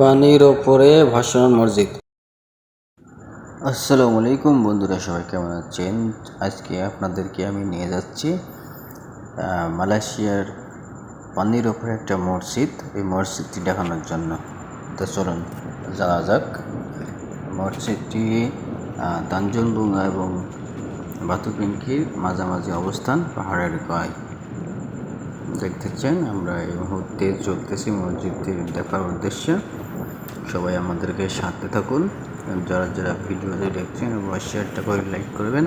পানির ওপরে ভাসমান মসজিদ। আসসালামু আলাইকুম বন্ধুরা, সবাই কেমন আছেন? আজকে আপনাদেরকে আমি নিয়ে যাচ্ছি মালয়েশিয়ার পানির ওপরে একটা মসজিদ। এই মসজিদটি দেখানোর জন্য। তো চলুন, যাওয়া যাক। মসজিদটি তানজুলডুঙ্গা এবং বাতুপিঙ্কির মাঝামাঝি অবস্থান, পাহাড়ের গায়ে। দেখতেছেন, আমরা এই মুহূর্তে চলতেছি মসজিদটি দেখার উদ্দেশ্যে। সবাই আমাদেরকে সাথে থাকুন। যারা যারা ভিডিওতে দেখছেন, অবশ্যই শেয়ারটা করে লাইক করবেন।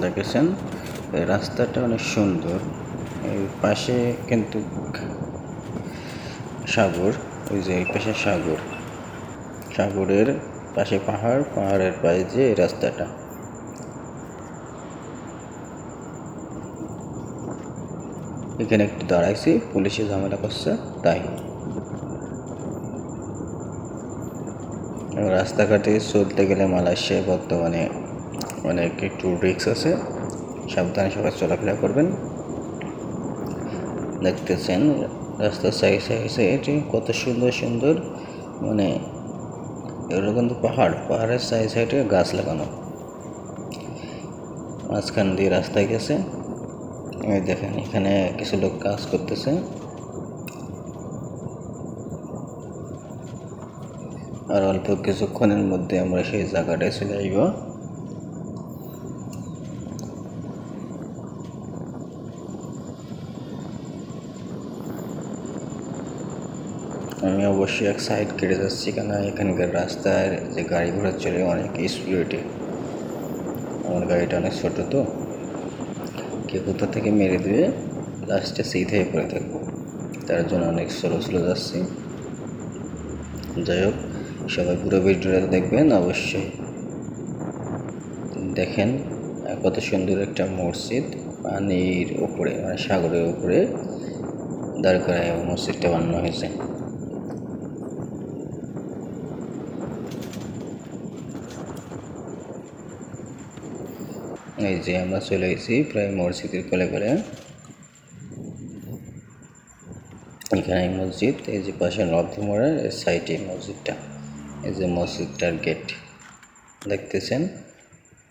দেখেছেন? রাস্তাটা অনেক সুন্দর। এই পাশে কিন্তু সাগর। ওই যে এই পাশে সাগর। সাগরের পাশে পাহাড়, পাহাড়ের পাশে যে রাস্তাটা। এখানে একটু দাঁড়াইছি, পুলিশে ঝামেলা করছে, তাই। রাস্তাঘাটে চলতে গেলে মালয়েশিয়ায় বর্তমানে অনেক একটু রিক্স আছে। সাবধানে সবাই চলাফেরা করবেন। দেখতেছেন, রাস্তার সাইড সাইড সাইডে কত সুন্দর সুন্দর মানে এগুলো কিন্তু পাহাড়, পাহাড়ের সাইড সাইডে গাছ লাগানো। মাঝখান দিয়ে রাস্তায় গেছে। দেখেন, এখানে কিছু লোক কাজ করতেছে। আর অল্প কিছুক্ষণের মধ্যে আমরা সেই জায়গাটায় চলে আসব আমি অবশ্যই এক সাইড কেটে যাচ্ছি কেন এখানকার রাস্তায় যে গাড়ি ঘোড়া চলে, অনেক স্পিডে আমার গাড়িটা অনেক ছোটো তো। কে কোথা থেকে মেরে দিয়ে লাস্টে সেই থেকে পড়ে থাকব। তার জন্য অনেক স্লো স্লো যাচ্ছি। যাই হোক সবাই পুরো ভিডিওটা দেখবেন অবশ্যই। দেখেন, কত সুন্দর একটা মসজিদ। পানির উপরে মানে সাগরের উপরে দাঁড় করায় মসজিদটা বানানো হয়েছে। এই যে আমরা চলে গেছি প্রায় মসজিদের কোলে কোলে এখানে মসজিদ, এই যে পাশে নর্থমোড়ের সাইডে মসজিদটা। এই যে মসজিদটার গেট দেখতেছেন?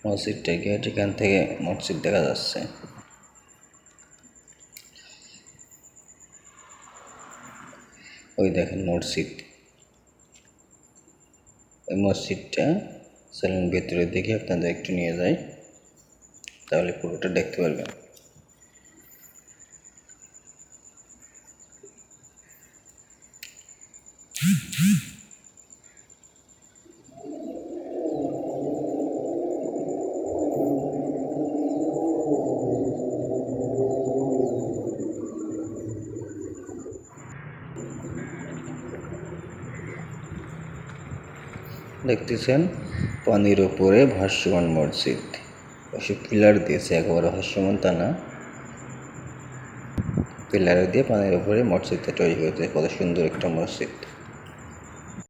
মসজিদটার গেট এখান থেকে মসজিদ দেখা যাচ্ছে। ওই দেখেন মসজিদ। এই মসজিদটা সেলুন ভেতরে দেখে আপনাদের একটু নিয়ে যাই। তাহলে পুরোটা দেখতে পারবেন। দেখতেছেন পানির ওপরে ভাসমান মসজিদ। ওসব পিলার দিয়েছে একেবারে ভাসমান তা না। পিলার দিয়ে পানির উপরে মসজিদটা তৈরি হয়েছে। কত সুন্দর একটা মসজিদ।